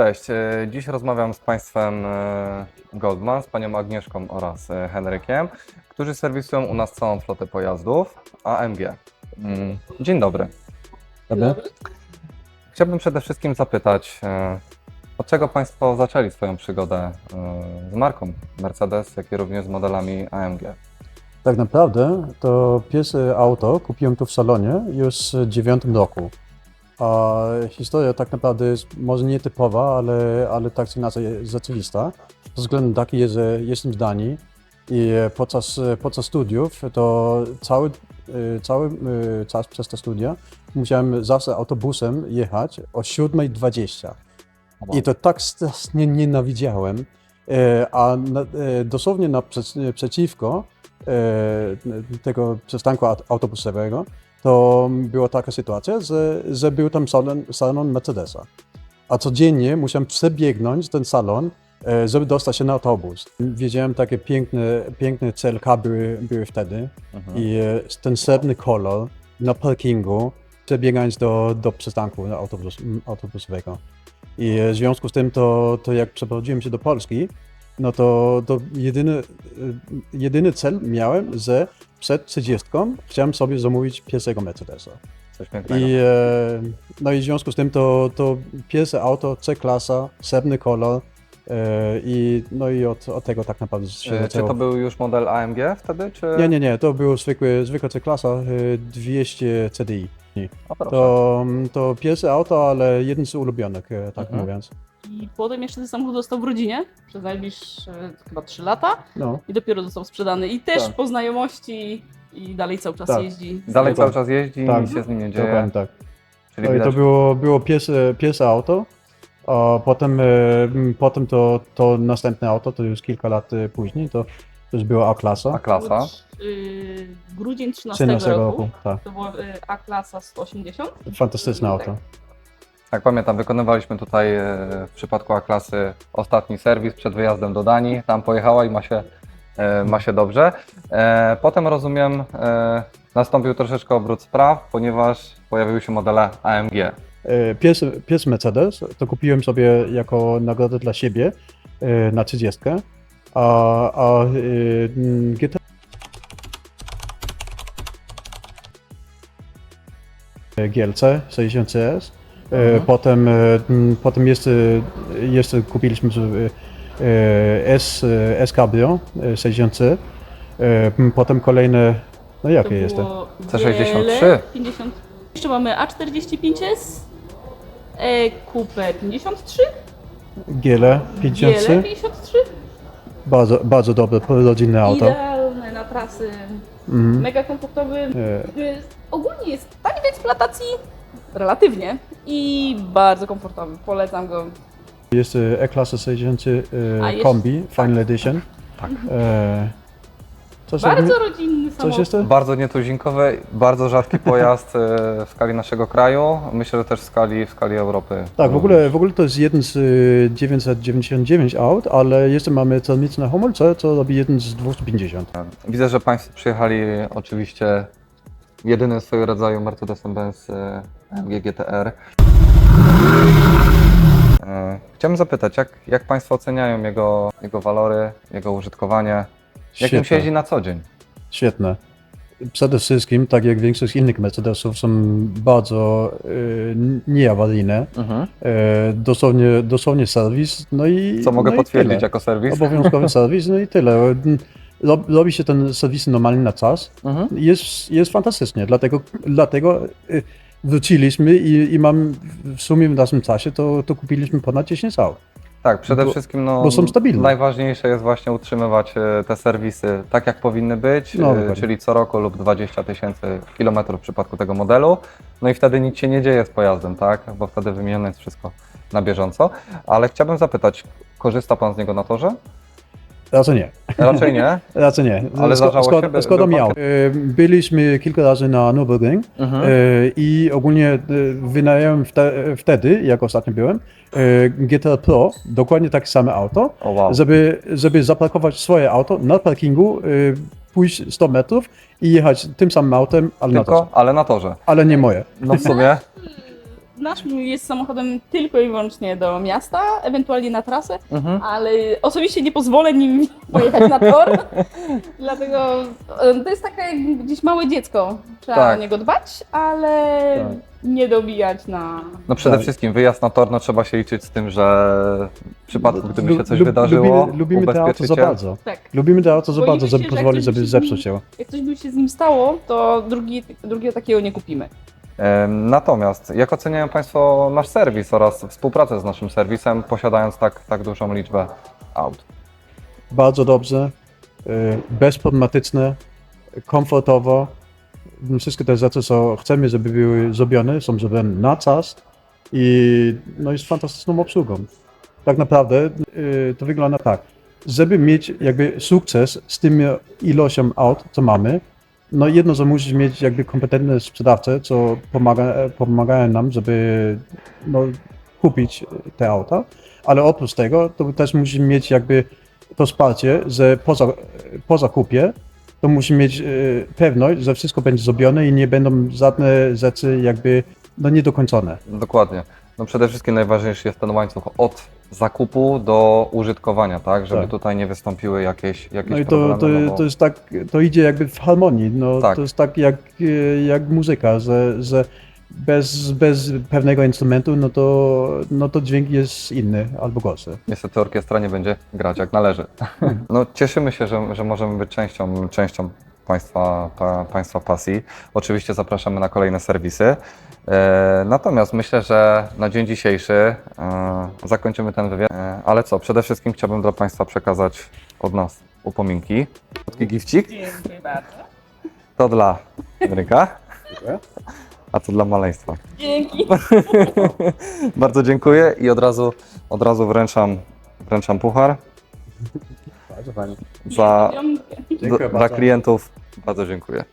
Cześć, e, dziś rozmawiam z Państwem e, Goldman, z Panią Agnieszką oraz e, Henrykiem, którzy serwisują u nas całą flotę pojazdów AMG. Mm, Dzień dobry. Dobry. Chciałbym przede wszystkim zapytać, od czego Państwo zaczęli swoją przygodę z marką Mercedes, jak i również z modelami AMG? Tak naprawdę to pierwsze auto kupiłem tu w salonie już w dziewiątym roku. A historia tak naprawdę jest może nietypowa, ale, ale tak czy inaczej rzeczywista. Ze względu taki, że jestem z Danii i podczas, podczas studiów to cały, e, cały e, czas przez te studia musiałem zawsze autobusem jechać o 7.20. I to tak strasznie nienawidziałem. E, A na, dosłownie naprzeciwko e, tego przystanku aut- autobusowego to była taka sytuacja, że, że był tam salon, salon Mercedesa. A codziennie musiałem przebiegnąć ten salon, e, żeby dostać się na autobus. Wiedziałem, takie piękne, piękne CLK były, były wtedy Mhm. i e, ten srebrny kolor na parkingu, przebiegając do, do przystanku autobus, autobusowego. I e, w związku z tym, to, to jak przeprowadziłem się do Polski, no to, to jedyny, e, jedyny cel miałem, że przed 30 chciałem sobie zamówić pierwszego Mercedesa. Coś pięknego. I, e, no i w związku z tym to, to pierwsze auto, C-klasa, srebrny kolor e, i no i od, od tego tak naprawdę się E, Czy zaczęło. to był już model AMG wtedy, czy... Nie, nie, nie, to był zwykły, zwykła C-klasa, e, 200 CDI. O, proszę. To, to pierwsze auto, ale jeden z ulubionych, e, tak Mhm. mówiąc. I potem jeszcze ten samochód został w rodzinie przez najbliższe chyba 3 lata No. i dopiero został sprzedany. I też Tak. po znajomości i dalej cały czas Tak. jeździ. Dalej Tak. cały czas jeździ, Tak. nic się z nim nie dzieje. Dokładnie tak. Czyli No i to widać, było, było pierwsze, pierwsze auto, a potem, e, m, potem to, to następne auto, to już kilka lat e, później, to, to już była A-klasa. A-klasa. Yy, grudzień 13, 13 roku. roku, tak. To była y, A-klasa 180. Fantastyczne auto. Tak pamiętam, wykonywaliśmy tutaj e, w przypadku A-klasy ostatni serwis przed wyjazdem do Danii. Tam pojechała i ma się, e, ma się dobrze. E, Potem rozumiem, nastąpił troszeczkę obrót spraw, ponieważ pojawiły się modele AMG. Pierwszy, pierwszy Mercedes to kupiłem sobie jako nagrodę dla siebie na 30, a, a e, m, GT GLC 60 CS. E, Mhm. Potem, e, potem jeszcze, jeszcze kupiliśmy e, S, S Cabrio e, 60C. E, m, Potem kolejne, no jakie jest to? było C63. GL 50. Jeszcze mamy A45S, e, Coupe 53, GL 50C. GL 53. Bardzo, bardzo dobre, rodzinne auto. Idealne na trasy, Mhm. mega komfortowy. E, Ogólnie jest tani w eksploatacji, relatywnie, i bardzo komfortowy. Polecam go. Jest e, E-klasa 60 e, jest- kombi, Final Edition. Tak. E, coś Bardzo rodzinny Coś samochód. jeszcze? Bardzo nietuzinkowy, bardzo rzadki pojazd e, w skali naszego kraju. Myślę, że też w skali, w skali Europy. Tak, w ogóle, w ogóle to jest jeden z e, 999 aut, ale jeszcze mamy termiczne hamulce, co robi jeden z 250. Widzę, że Państwo przyjechali oczywiście jedyny w swoim rodzaju Mercedes-Benz e, AMG GTR. E, Chciałbym zapytać, jak, jak Państwo oceniają jego, jego walory, jego użytkowanie? Jak nim się jeździ na co dzień? Świetne. Przede wszystkim, tak jak większość innych Mercedesów, są bardzo e, nieawaryjne. Mhm. E, dosłownie, dosłownie serwis, no i Co mogę no i potwierdzić tyle. jako serwis? Obowiązkowy serwis, no i tyle. Rob- Robi się ten serwis normalnie na czas. Mhm. Jest, jest fantastycznie, dlatego, dlatego y, wróciliśmy i, i mam w sumie w naszym czasie to, to kupiliśmy ponad 10 aut. Tak, przede Bo- wszystkim no, bo są stabilne. najważniejsze jest właśnie utrzymywać e, te serwisy tak, jak powinny być, No, e, czyli co roku lub 20 tysięcy kilometrów w przypadku tego modelu. No i wtedy nic się nie dzieje z pojazdem, tak? Bo wtedy wymienione jest wszystko na bieżąco. Ale chciałbym zapytać, korzysta Pan z niego na torze? Raczej nie. Raczej nie. Raczej nie. Ale zdarzało się, by- Skoda, miał. Y, Byliśmy kilka razy na Nürburgring Mhm. y, i ogólnie y, wynająłem wte, wtedy, jak ostatnio byłem, y, GTR Pro, dokładnie takie same auto, O wow. żeby, żeby zaparkować swoje auto na parkingu, pójść 100 metrów i jechać tym samym autem, ale na Tylko, torze. ale na torze. Ale nie moje. No w sumie. nasz jest samochodem tylko i wyłącznie do miasta, ewentualnie na trasę, Mhm. ale osobiście nie pozwolę nim pojechać na tor, dlatego e, to jest takie jak gdzieś małe dziecko. Trzeba Tak. o niego dbać, ale Tak. nie dobijać na... No przede Tak. wszystkim wyjazd na tor, no trzeba się liczyć z tym, że w przypadku, gdyby się coś Lub- wydarzyło, Lubimy, lubimy to auto za ubezpieczyciel- bardzo. Tak. Lubimy to auto za Boimy bardzo, się, żeby że pozwolić, coś zepsuć się. Jak coś by się z nim stało, to drugi, drugiego takiego nie kupimy. Natomiast jak oceniają Państwo nasz serwis oraz współpracę z naszym serwisem, posiadając tak, tak dużą liczbę aut? Bardzo dobrze, y, bezproblematyczne, komfortowo. Wszystkie te rzeczy, co chcemy, żeby były zrobione, są zrobione na czas i no, jest fantastyczną obsługą. Tak naprawdę y, to wygląda tak. Żeby mieć jakby sukces z tym ilością aut, co mamy, no jedno, że musisz mieć jakby kompetentne sprzedawcę, co pomaga, pomagają nam, żeby no, kupić te auta, ale oprócz tego, to też musisz mieć jakby to wsparcie, że po, za, po zakupie to musi mieć e, pewność, że wszystko będzie zrobione i nie będą żadne rzeczy jakby no, niedokończone. Dokładnie. No przede wszystkim najważniejszy jest ten łańcuch od zakupu do użytkowania, tak? Żeby Tak. tutaj nie wystąpiły jakieś, jakieś No i to, problemy. to, no bo- to jest tak, to idzie jakby w harmonii, no, Tak. to jest tak jak, e, jak muzyka, że, że bez, bez pewnego instrumentu, no to, no to dźwięk jest inny albo gorszy. Niestety orkiestra nie będzie grać jak należy. No, cieszymy się, że, że możemy być częścią, częścią państwa, pa, państwa pasji. Oczywiście zapraszamy na kolejne serwisy. E, natomiast myślę, że na dzień dzisiejszy e, zakończymy ten wywiad. E, ale co, przede wszystkim chciałbym dla Państwa przekazać od nas upominki. Krótki gifcik. Dziękuję bardzo. To dla Henryka, a to dla maleństwa. Dzięki. Bardzo dziękuję i od razu, od razu wręczam, wręczam puchar Bardzo fajnie. za. Dziękuję dla bardzo. klientów. Bardzo dziękuję.